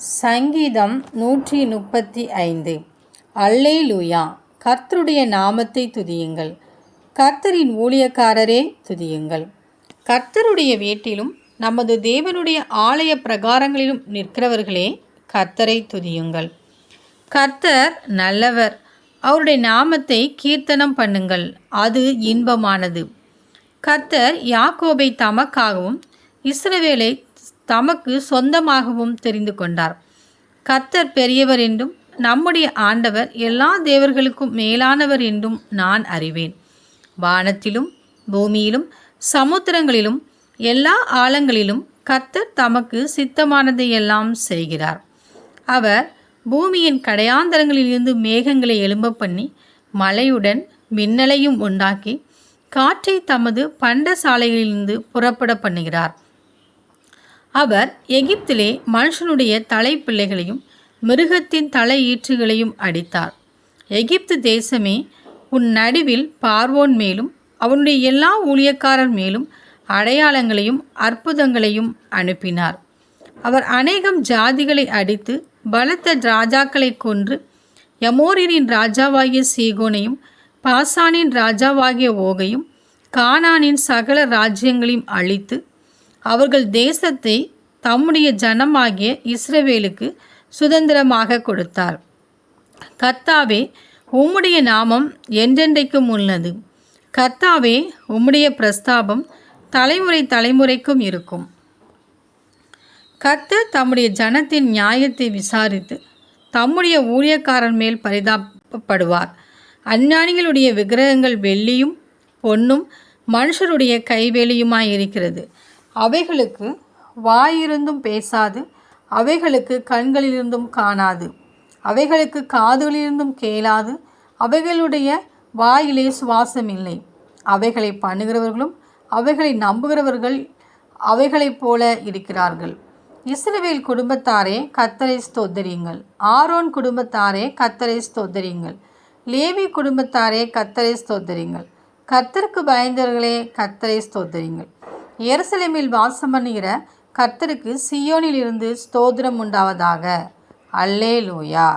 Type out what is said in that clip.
சங்கீதம் நூற்றி முப்பத்தி ஐந்து. அல்லே லூயா கர்த்தருடைய நாமத்தை துதியுங்கள். கர்த்தரின் ஊழியக்காரரே துதியுங்கள். கர்த்தருடைய வீட்டிலும் நமது தேவனுடைய ஆலய பிரகாரங்களிலும் நிற்கிறவர்களே கர்த்தரை துதியுங்கள். கர்த்தர் நல்லவர். அவருடைய நாமத்தை கீர்த்தனம் பண்ணுங்கள். அது இன்பமானது. கர்த்தர் யாக்கோபை தமக்காகவும் இஸ்ரவேலை தமக்கு சொந்தமாகவும் தெரிந்து கொண்டார். கத்தர் பெரியவர் என்றும் நம்முடைய ஆண்டவர் எல்லா தேவர்களுக்கும் மேலானவர் என்றும் நான் அறிவேன். வானத்திலும் பூமியிலும் சமுத்திரங்களிலும் எல்லா ஆழங்களிலும் கர்த்தர் தமக்கு சித்தமானதையெல்லாம் செய்கிறார். அவர் பூமியின் கடையாந்தரங்களிலிருந்து மேகங்களை எழும்ப பண்ணி மழையுடன் மின்னலையும் உண்டாக்கி காற்றை தமது பண்டசாலைகளிலிருந்து புறப்பட பண்ணுகிறார். அவர் எகிப்திலே மனுஷனுடைய தலைப்பிள்ளைகளையும் மிருகத்தின் தலை ஈற்றுகளையும் அடித்தார். எகிப்து தேசமே உன் நடுவில் பார்வோன் மேலும் அவனுடைய எல்லா ஊழியக்காரர் மேலும் அடையாளங்களையும் அற்புதங்களையும் அனுப்பினார். அவர் அநேகம் ஜாதிகளை அடித்து பலத்த ராஜாக்களை கொன்று யமோரினின் ராஜாவாகிய சீகோனையும் பாசானின் ராஜாவாகிய ஓகையும் கானானின் சகல ராஜ்யங்களையும் அழித்து அவர்கள் தேசத்தை தம்முடைய ஜனமாகிய இஸ்ரவேலுக்கு சுதந்திரமாக கொடுத்தார். கர்த்தாவே உம்முடைய நாமம் என்றென்றைக்கும் உள்ளது. கர்த்தாவே உம்முடைய பிரஸ்தாபம் தலைமுறை தலைமுறைக்கும் இருக்கும். கர்த்தர் தம்முடைய ஜனத்தின் நியாயத்தை விசாரித்து தம்முடைய ஊழியக்காரன் மேல் பரிதாபப்படுவார். அஞ்ஞானிகளுடைய விக்கிரகங்கள் வெள்ளியும் பொன்னும் மனுஷருடைய கைவேலியுமாய் இருக்கிறது. அவைகளுக்கு வாயிருந்தும் பேசாது அவைகளுக்கு கண்களிலிருந்தும் காணாது அவைகளுக்கு காதுகளிலிருந்தும் கேளாது அவைகளுடைய வாயிலே சுவாசம் இல்லை அவைகளை பண்ணுகிறவர்களும் அவைகளை நம்புகிறவர்கள் அவைகளைப் போல இருக்கிறார்கள். இஸ்ரவேல் குடும்பத்தாரே கத்தரை ஸ்தோத்தரியுங்கள். ஆரோன் குடும்பத்தாரே கத்தரை ஸ்தோத்தரியுங்கள். லேவி குடும்பத்தாரே கத்தரை ஸ்தோத்தரியுங்கள். கத்தருக்கு பயந்தவர்களே கத்தரை ஸ்தோத்தரியுங்கள். எருசலேமில் வாசம் பண்ணுகிற கர்த்தருக்கு சியோனிலிருந்து ஸ்தோத்திரம் உண்டாவதாக. அல்லே லூயா